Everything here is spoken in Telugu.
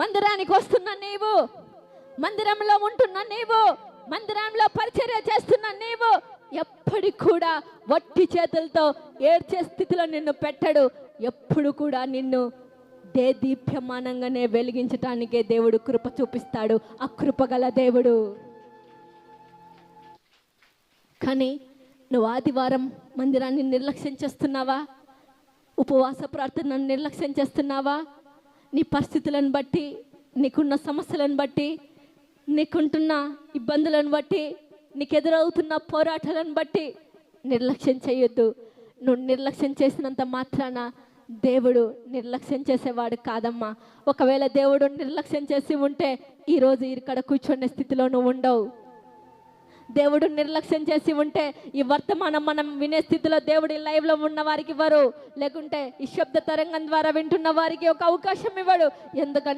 మందిరానికి వస్తున్న నీవు మందిరంలో ఉంటున్న నీవు మందిరంలో పరిచర్య చేస్తున్న నీవు ఎప్పటికి కూడా వట్టి చేతులతో ఏడ్చే స్థితిలో నిన్ను పెట్టడు. ఎప్పుడు కూడా నిన్ను దే దీప్యమానంగానే వెలిగించటానికే దేవుడు కృప చూపిస్తాడు. ఆ కృప గల దేవుడు. కానీ నువ్వు ఆదివారం మందిరాన్ని నిర్లక్ష్యం చేస్తున్నావా? ఉపవాస ప్రార్థనను నిర్లక్ష్యం చేస్తున్నావా? నీ పరిస్థితులను బట్టి నీకున్న సమస్యలను బట్టి నీకుంటున్న ఇబ్బందులను బట్టి నీకు ఎదురవుతున్న పోరాటాలను బట్టి నిర్లక్ష్యం చేయొద్దు. నువ్వు నిర్లక్ష్యం చేసినంత మాత్రాన దేవుడు నిర్లక్ష్యం చేసేవాడు కాదమ్మా. ఒకవేళ దేవుడు నిర్లక్ష్యం చేసి ఉంటే ఈరోజు ఇక్కడ కూర్చునే స్థితిలో నువ్వు ఉండవు. దేవుడు నిర్లక్ష్యం చేసి ఉంటే ఈ వర్తమానం మనం వినే స్థితిలో దేవుడు ఈ లైవ్లో ఉన్న వారికి ఇవ్వరు. లేకుంటే ఈ శబ్ద తరంగం ద్వారా వింటున్న వారికి ఒక అవకాశం ఇవ్వడు. ఎందుకంటే